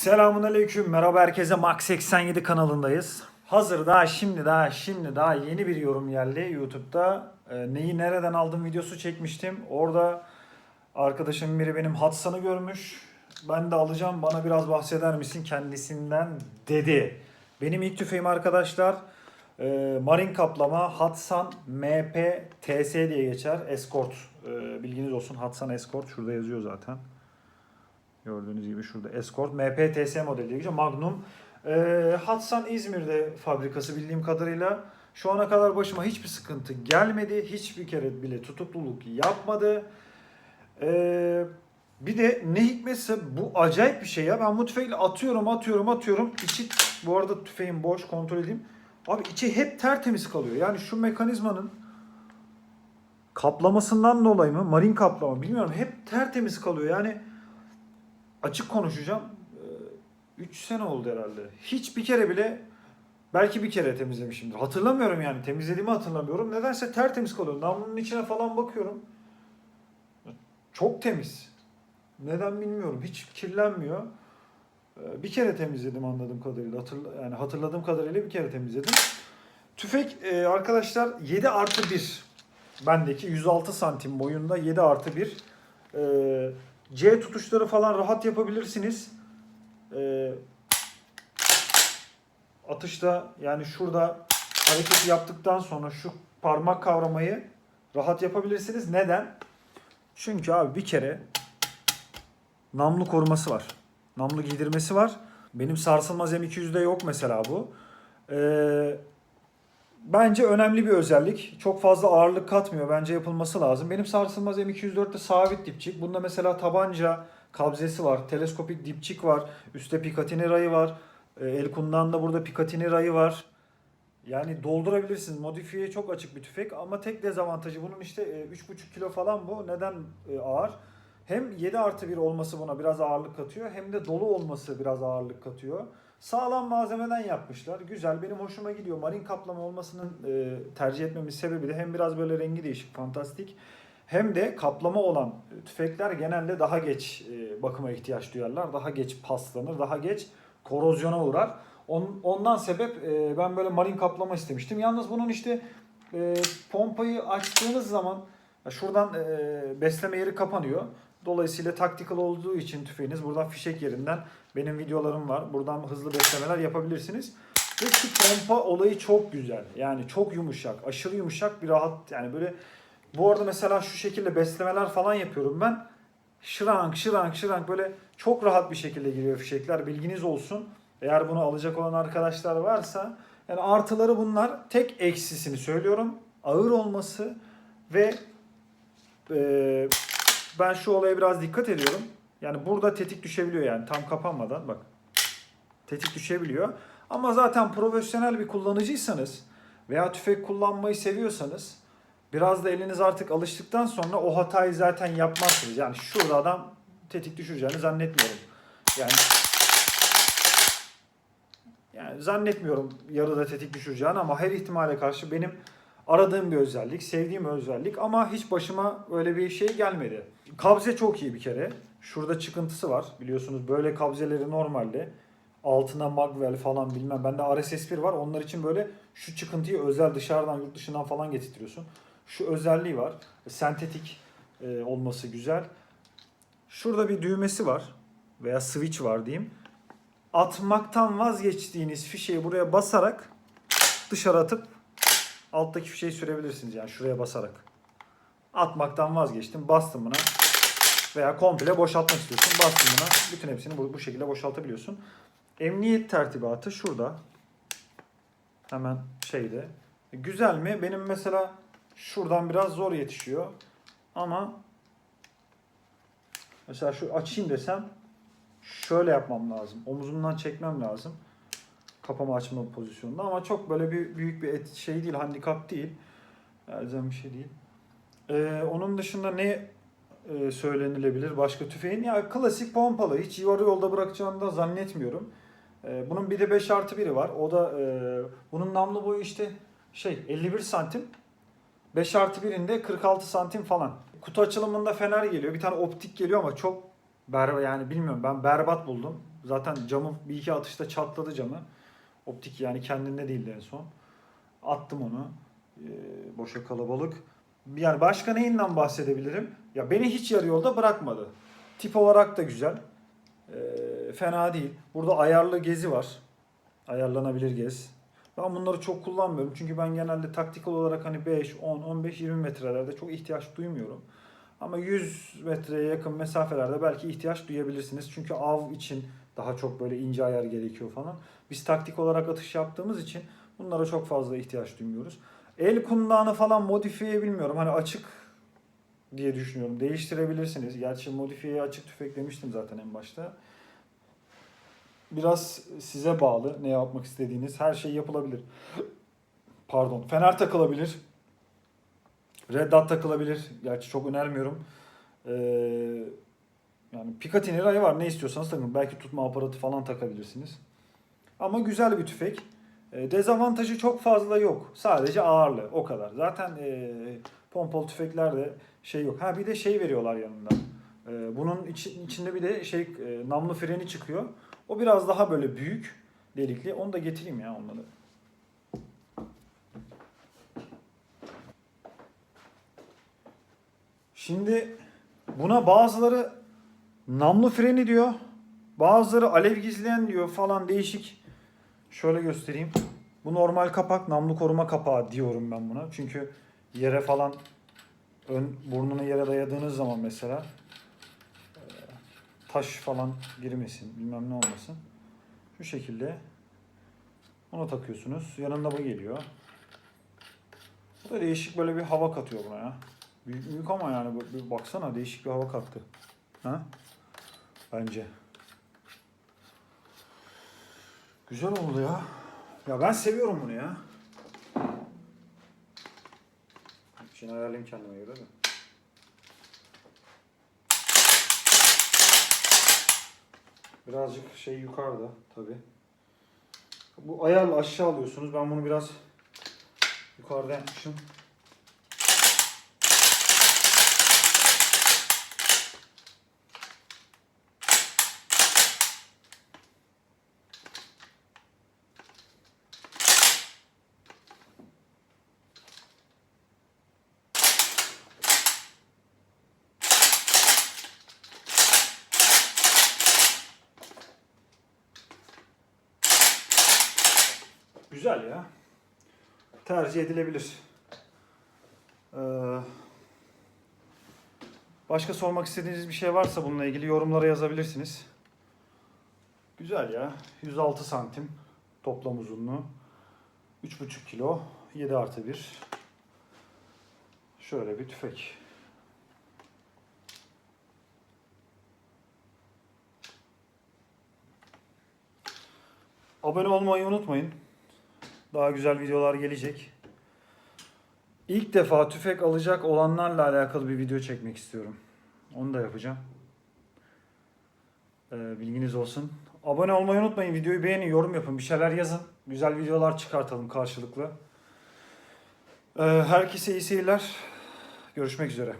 Selamun Aleyküm. Merhaba herkese. Max 87 kanalındayız. Hazır daha şimdi daha şimdi daha yeni bir yorum geldi YouTube'da. Ee, neyi nereden aldım videosu çekmiştim. Orada arkadaşım biri benim Hatsan'ı görmüş. Ben de alacağım bana biraz bahseder misin kendisinden dedi. Benim ilk tüfeğim arkadaşlar e, marin kaplama Hatsan MP TS diye geçer. Escort. E, bilginiz olsun Hatsan Escort. Şurada yazıyor zaten. Gördüğünüz gibi şurada Escort MPTS modeli geçiyor. Magnum. Ee, Hatsan İzmir'de fabrikası bildiğim kadarıyla. Şu ana kadar başıma hiçbir sıkıntı gelmedi. Hiçbir kere bile tutukluluk yapmadı. Ee, bir de ne hikmetse bu acayip bir şey ya. Ben bu tüfekle atıyorum atıyorum atıyorum. İçi bu arada tüfeğin boş kontrol edeyim. Abi içi hep tertemiz kalıyor. Yani şu mekanizmanın kaplamasından dolayı mı? Marin kaplama bilmiyorum. Hep tertemiz kalıyor. Yani açık konuşacağım. 3 sene oldu herhalde. Hiç bir kere bile belki bir kere temizlemişimdir. Hatırlamıyorum yani. Temizlediğimi hatırlamıyorum. Nedense tertemiz kalıyor. Namlunun içine falan bakıyorum. Çok temiz. Neden bilmiyorum. Hiç kirlenmiyor. Ee, Bir kere temizledim anladığım kadarıyla. Hatırla, yani hatırladığım kadarıyla bir kere temizledim. Tüfek e, arkadaşlar 7 artı 1. Bendeki 106 santim boyunda 7 artı 1. Ee, C tutuşları falan rahat yapabilirsiniz. Ee, atışta yani şurada hareket yaptıktan sonra şu parmak kavramayı rahat yapabilirsiniz. Neden? Çünkü abi bir kere namlu koruması var. Namlu giydirmesi var. Benim sarsılmaz M200'de yok mesela bu. Ee, bence önemli bir özellik. Çok fazla ağırlık katmıyor. Bence yapılması lazım. Benim sarsılmaz M204'te sabit dipçik. Bunda mesela tabanca kabzesi var. Teleskopik dipçik var. Üstte Picatinny rayı var. Ee, Elkun'dan da burada Picatinny rayı var. Yani doldurabilirsiniz. Modifiye çok açık bir tüfek ama tek dezavantajı bunun işte e, 3,5 kilo falan bu. Neden e, ağır? Hem 7 artı 1 olması buna biraz ağırlık katıyor hem de dolu olması biraz ağırlık katıyor. Sağlam malzemeden yapmışlar. Güzel. Benim hoşuma gidiyor. Marin kaplama olmasının e, tercih etmemin sebebi de hem biraz böyle rengi değişik, fantastik. Hem de kaplama olan tüfekler genelde daha geç e, bakıma ihtiyaç duyarlar. Daha geç paslanır, daha geç korozyona uğrar. On, ondan sebep e, ben böyle marin kaplama istemiştim. Yalnız bunun işte e, pompayı açtığınız zaman şuradan e, besleme yeri kapanıyor. Dolayısıyla tactical olduğu için tüfeğiniz buradan fişek yerinden benim videolarım var. Buradan hızlı beslemeler yapabilirsiniz. Ve şu pompa olayı çok güzel. Yani çok yumuşak, aşırı yumuşak bir rahat yani böyle bu arada mesela şu şekilde beslemeler falan yapıyorum ben. Şırank, şırank, şırank böyle çok rahat bir şekilde giriyor fişekler. Bilginiz olsun. Eğer bunu alacak olan arkadaşlar varsa yani artıları bunlar. Tek eksisini söylüyorum. Ağır olması ve e, ben şu olaya biraz dikkat ediyorum. Yani burada tetik düşebiliyor yani tam kapanmadan bak. Tetik düşebiliyor. Ama zaten profesyonel bir kullanıcıysanız veya tüfek kullanmayı seviyorsanız biraz da eliniz artık alıştıktan sonra o hatayı zaten yapmazsınız. Yani şurada adam tetik düşüreceğini zannetmiyorum. Yani yani zannetmiyorum yarıda tetik düşüreceğini ama her ihtimale karşı benim aradığım bir özellik, sevdiğim özellik ama hiç başıma öyle bir şey gelmedi. Kabze çok iyi bir kere. Şurada çıkıntısı var. Biliyorsunuz böyle kabzeleri normalde altına magvel falan bilmem. Bende RSS1 var. Onlar için böyle şu çıkıntıyı özel dışarıdan yurt dışından falan getirtiyorsun. Şu özelliği var. Sentetik e, olması güzel. Şurada bir düğmesi var veya switch var diyeyim. Atmaktan vazgeçtiğiniz fişeyi buraya basarak dışarı atıp alttaki fişeyi sürebilirsiniz yani şuraya basarak. Atmaktan vazgeçtim. Bastım buna. Veya komple boşaltmak istiyorsun. Bastım buna. Bütün hepsini bu, bu şekilde boşaltabiliyorsun. Emniyet tertibatı şurada. Hemen şeyde. Güzel mi? Benim mesela şuradan biraz zor yetişiyor. Ama mesela şu açayım desem şöyle yapmam lazım. Omuzumdan çekmem lazım. Kapama açma pozisyonunda ama çok böyle bir büyük bir et, şey değil, handikap değil. Elzem bir şey değil. Ee, onun dışında ne e, söylenilebilir başka tüfeğin? Ya klasik pompalı. Hiç yarı yolda bırakacağını da zannetmiyorum. Ee, bunun bir de 5 artı biri var. O da e, bunun namlu boyu işte şey 51 santim. 5 artı birinde 46 santim falan. Kutu açılımında fener geliyor. Bir tane optik geliyor ama çok berbat yani bilmiyorum ben berbat buldum. Zaten camı bir iki atışta çatladı camı. Optik yani kendinde değildi en son. Attım onu. Ee, boşa kalabalık. Yani başka neyinden bahsedebilirim? Ya beni hiç yarı yolda bırakmadı. Tip olarak da güzel. Ee, fena değil. Burada ayarlı gezi var. Ayarlanabilir gez. Ben bunları çok kullanmıyorum. Çünkü ben genelde taktikal olarak hani 5, 10, 15, 20 metrelerde çok ihtiyaç duymuyorum. Ama 100 metreye yakın mesafelerde belki ihtiyaç duyabilirsiniz. Çünkü av için daha çok böyle ince ayar gerekiyor falan. Biz taktik olarak atış yaptığımız için bunlara çok fazla ihtiyaç duymuyoruz. El kundağını falan modifiye bilmiyorum. Hani açık diye düşünüyorum. Değiştirebilirsiniz. Gerçi modifiyeye açık tüfek demiştim zaten en başta. Biraz size bağlı ne yapmak istediğiniz. Her şey yapılabilir. Pardon. Fener takılabilir. Red Dot takılabilir. Gerçi çok önermiyorum. Ee, yani Picatinny rayı var. Ne istiyorsanız takın. Belki tutma aparatı falan takabilirsiniz. Ama güzel bir tüfek. E, dezavantajı çok fazla yok. Sadece ağırlığı. O kadar. Zaten e, pompalı tüfeklerde şey yok. Ha bir de şey veriyorlar yanında. E, bunun içi- içinde bir de şey e, namlu freni çıkıyor. O biraz daha böyle büyük delikli. Onu da getireyim ya onları. Şimdi buna bazıları namlu freni diyor. Bazıları alev gizleyen diyor falan değişik. Şöyle göstereyim. Bu normal kapak, namlu koruma kapağı diyorum ben buna. Çünkü yere falan ön burnunu yere dayadığınız zaman mesela e, taş falan girmesin, bilmem ne olmasın. Şu şekilde onu takıyorsunuz. Yanında bu geliyor. Bu da değişik böyle bir hava katıyor buna ya. Büyük, büyük ama yani baksana değişik bir hava kattı. Ha? Bence. Güzel oldu ya. Ya ben seviyorum bunu ya. Şimdi ayarlayayım kendime göre de. Birazcık şey yukarıda tabi. Bu ayarla aşağı alıyorsunuz. Ben bunu biraz yukarıda yapmışım. Güzel ya. Tercih edilebilir. Ee, başka sormak istediğiniz bir şey varsa bununla ilgili yorumlara yazabilirsiniz. Güzel ya. 106 santim toplam uzunluğu. 3,5 kilo. 7 artı 1. Şöyle bir tüfek. Abone olmayı unutmayın. Daha güzel videolar gelecek. İlk defa tüfek alacak olanlarla alakalı bir video çekmek istiyorum. Onu da yapacağım. Ee, bilginiz olsun. Abone olmayı unutmayın. Videoyu beğenin, yorum yapın. Bir şeyler yazın. Güzel videolar çıkartalım karşılıklı. Ee, herkese iyi seyirler. Görüşmek üzere.